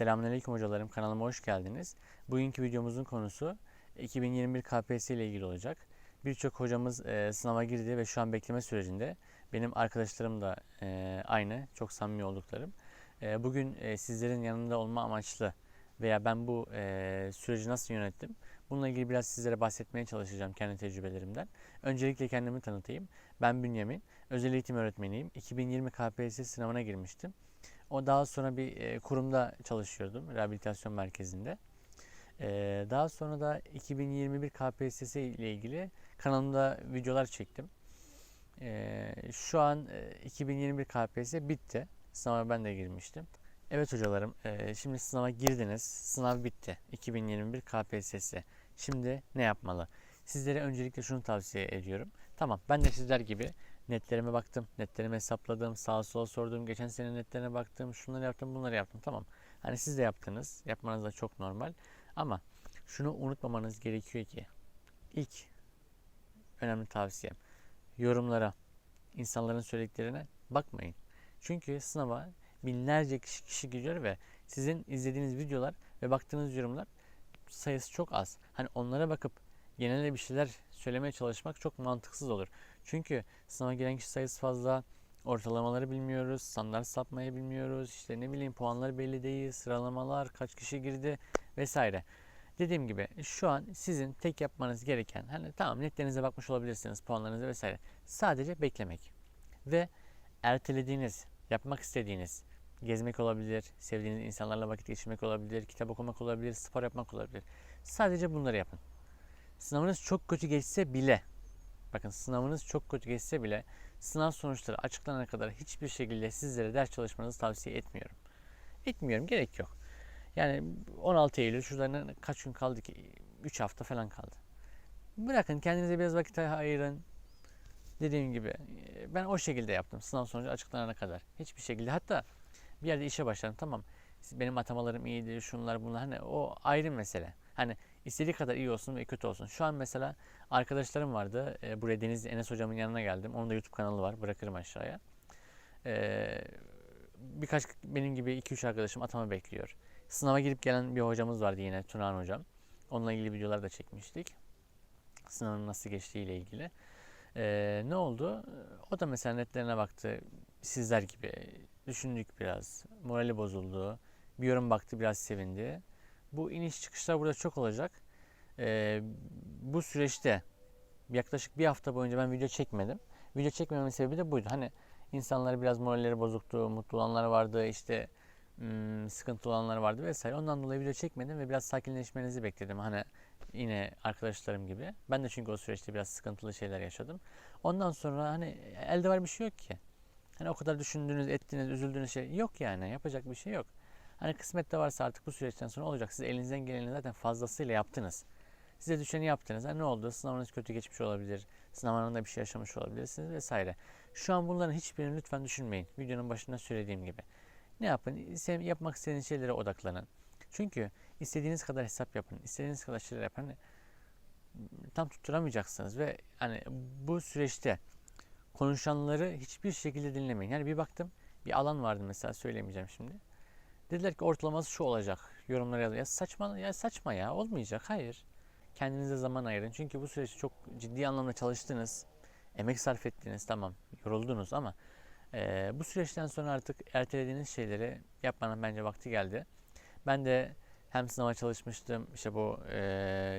Selamünaleyküm hocalarım. Kanalıma hoş geldiniz. Bugünkü videomuzun konusu 2021 KPSS ile ilgili olacak. Birçok hocamız e, sınava girdi ve şu an bekleme sürecinde. Benim arkadaşlarım da e, aynı, çok samimi olduklarım. E, bugün e, sizlerin yanında olma amaçlı veya ben bu e, süreci nasıl yönettim? Bununla ilgili biraz sizlere bahsetmeye çalışacağım kendi tecrübelerimden. Öncelikle kendimi tanıtayım. Ben Bünyamin, özel eğitim öğretmeniyim. 2020 KPSS sınavına girmiştim. O daha sonra bir e, kurumda çalışıyordum, rehabilitasyon merkezinde. E, daha sonra da 2021 KPSS ile ilgili kanalımda videolar çektim. E, şu an e, 2021 KPSS bitti. Sınava ben de girmiştim. Evet hocalarım, e, şimdi sınava girdiniz. Sınav bitti. 2021 KPSS. Şimdi ne yapmalı? Sizlere öncelikle şunu tavsiye ediyorum. Tamam, ben de sizler gibi netlerime baktım, netlerimi hesapladım, sağa sola sordum, geçen sene netlerine baktım, şunları yaptım, bunları yaptım. Tamam. Hani siz de yaptınız. Yapmanız da çok normal. Ama şunu unutmamanız gerekiyor ki ilk önemli tavsiyem yorumlara, insanların söylediklerine bakmayın. Çünkü sınava binlerce kişi, kişi giriyor ve sizin izlediğiniz videolar ve baktığınız yorumlar sayısı çok az. Hani onlara bakıp genelde bir şeyler söylemeye çalışmak çok mantıksız olur. Çünkü sınava giren kişi sayısı fazla, ortalamaları bilmiyoruz, standart sapmayı bilmiyoruz, işte ne bileyim puanlar belli değil, sıralamalar, kaç kişi girdi vesaire. Dediğim gibi şu an sizin tek yapmanız gereken hani tamam netlerinize bakmış olabilirsiniz puanlarınıza vesaire. Sadece beklemek. Ve ertelediğiniz, yapmak istediğiniz gezmek olabilir, sevdiğiniz insanlarla vakit geçirmek olabilir, kitap okumak olabilir, spor yapmak olabilir. Sadece bunları yapın. Sınavınız çok kötü geçse bile bakın sınavınız çok kötü geçse bile sınav sonuçları açıklanana kadar hiçbir şekilde sizlere ders çalışmanızı tavsiye etmiyorum. Etmiyorum, gerek yok. Yani 16 Eylül şuradan kaç gün kaldı ki? 3 hafta falan kaldı. Bırakın kendinize biraz vakit ayırın. Dediğim gibi ben o şekilde yaptım sınav sonucu açıklanana kadar. Hiçbir şekilde hatta bir yerde işe başladım tamam. Benim atamalarım iyidir, şunlar bunlar hani o ayrı mesele. Hani istediği kadar iyi olsun ve kötü olsun. Şu an mesela arkadaşlarım vardı. E, buraya Deniz Enes hocamın yanına geldim. Onun da YouTube kanalı var. Bırakırım aşağıya. E, birkaç benim gibi 2-3 arkadaşım atama bekliyor. Sınava girip gelen bir hocamız vardı yine Tunan hocam. Onunla ilgili videolar da çekmiştik. Sınavın nasıl geçtiği ile ilgili. E, ne oldu? O da mesela netlerine baktı. Sizler gibi düşündük biraz. Morali bozuldu. Bir yorum baktı biraz sevindi. Bu iniş çıkışlar burada çok olacak. Ee, bu süreçte yaklaşık bir hafta boyunca ben video çekmedim. Video çekmememin sebebi de buydu. Hani insanlar biraz moralleri bozuktu, mutlu olanlar vardı, işte ım, sıkıntı olanlar vardı vesaire. Ondan dolayı video çekmedim ve biraz sakinleşmenizi bekledim. Hani yine arkadaşlarım gibi. Ben de çünkü o süreçte biraz sıkıntılı şeyler yaşadım. Ondan sonra hani elde var bir şey yok ki. Hani o kadar düşündüğünüz, ettiğiniz, üzüldüğünüz şey yok yani. Yapacak bir şey yok. Hani kısmette varsa artık bu süreçten sonra olacak. Siz elinizden geleni zaten fazlasıyla yaptınız. Size düşeni yaptınız. Ha, ne oldu? Sınavınız kötü geçmiş olabilir. Sınav anında bir şey yaşamış olabilirsiniz vesaire. Şu an bunların hiçbirini lütfen düşünmeyin. Videonun başında söylediğim gibi. Ne yapın? Yapmak istediğiniz şeylere odaklanın. Çünkü istediğiniz kadar hesap yapın. istediğiniz kadar şeyler yapın. Hani tam tutturamayacaksınız ve hani bu süreçte konuşanları hiçbir şekilde dinlemeyin. Yani bir baktım bir alan vardı mesela söylemeyeceğim şimdi. Dediler ki ortalaması şu olacak. Yorumlara yazıyor. Ya saçma ya saçma ya olmayacak. Hayır. Kendinize zaman ayırın. Çünkü bu süreçte çok ciddi anlamda çalıştınız. Emek sarf ettiniz tamam. Yoruldunuz ama e, bu süreçten sonra artık ertelediğiniz şeyleri yapmanın bence vakti geldi. Ben de hem sınava çalışmıştım. İşte bu e,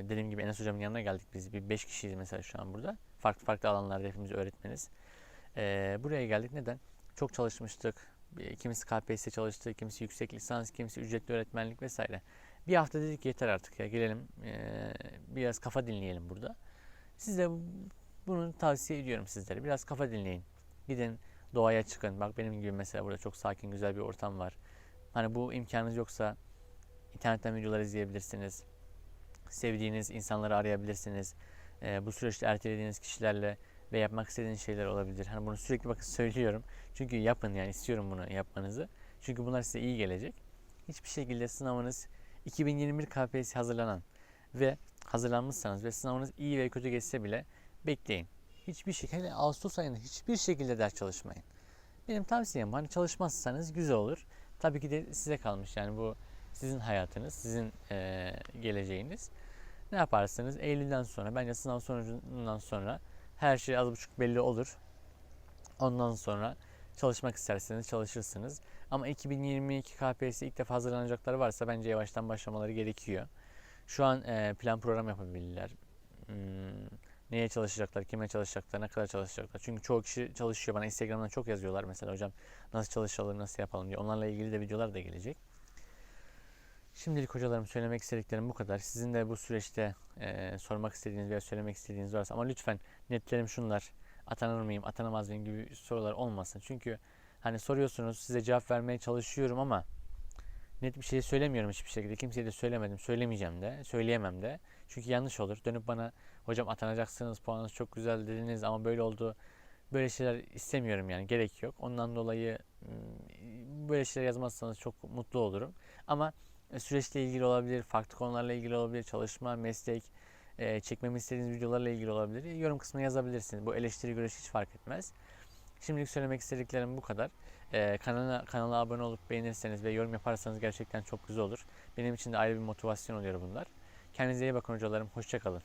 dediğim gibi Enes hocamın yanına geldik biz. Bir 5 kişiyiz mesela şu an burada. Farklı farklı alanlarda hepimiz öğretmeniz. E, buraya geldik. Neden? Çok çalışmıştık. Kimisi KPSS çalıştı, kimisi yüksek lisans, kimisi ücretli öğretmenlik vesaire. Bir hafta dedik yeter artık ya gelelim ee, biraz kafa dinleyelim burada. Size bunu tavsiye ediyorum sizlere. Biraz kafa dinleyin. Gidin doğaya çıkın. Bak benim gibi mesela burada çok sakin güzel bir ortam var. Hani bu imkanınız yoksa internetten videolar izleyebilirsiniz. Sevdiğiniz insanları arayabilirsiniz. Ee, bu süreçte ertelediğiniz kişilerle ve yapmak istediğiniz şeyler olabilir. Hani bunu sürekli bakın söylüyorum. Çünkü yapın yani istiyorum bunu yapmanızı. Çünkü bunlar size iyi gelecek. Hiçbir şekilde sınavınız 2021 KPSS hazırlanan ve hazırlanmışsanız ve sınavınız iyi ve kötü geçse bile bekleyin. Hiçbir şekilde Ağustos ayında hiçbir şekilde ders çalışmayın. Benim tavsiyem hani çalışmazsanız güzel olur. Tabii ki de size kalmış yani bu sizin hayatınız, sizin eee, geleceğiniz. Ne yaparsınız? Eylül'den sonra, bence sınav sonucundan sonra her şey az buçuk belli olur. Ondan sonra çalışmak isterseniz çalışırsınız. Ama 2022 KPSS ilk defa hazırlanacakları varsa bence yavaştan başlamaları gerekiyor. Şu an plan program yapabilirler. Hmm, neye çalışacaklar, kime çalışacaklar, ne kadar çalışacaklar. Çünkü çoğu kişi çalışıyor. Bana Instagram'dan çok yazıyorlar mesela hocam nasıl çalışalım, nasıl yapalım diye. Onlarla ilgili de videolar da gelecek. Şimdilik hocalarım söylemek istediklerim bu kadar. Sizin de bu süreçte eee, sormak istediğiniz veya söylemek istediğiniz varsa ama lütfen netlerim şunlar. Atanır mıyım, atanamaz mıyım gibi sorular olmasın. Çünkü hani soruyorsunuz size cevap vermeye çalışıyorum ama net bir şey söylemiyorum hiçbir şekilde. Kimseye de söylemedim, söylemeyeceğim de, söyleyemem de. Çünkü yanlış olur. Dönüp bana hocam atanacaksınız, puanınız çok güzel dediniz ama böyle oldu. Böyle şeyler istemiyorum yani gerek yok. Ondan dolayı böyle şeyler yazmazsanız çok mutlu olurum. Ama e, süreçle ilgili olabilir, farklı konularla ilgili olabilir, çalışma, meslek, e, çekmemi istediğiniz videolarla ilgili olabilir. Yorum kısmına yazabilirsiniz. Bu eleştiri görüş hiç fark etmez. Şimdilik söylemek istediklerim bu kadar. E, kanala, kanala abone olup beğenirseniz ve yorum yaparsanız gerçekten çok güzel olur. Benim için de ayrı bir motivasyon oluyor bunlar. Kendinize iyi bakın hocalarım. Hoşçakalın.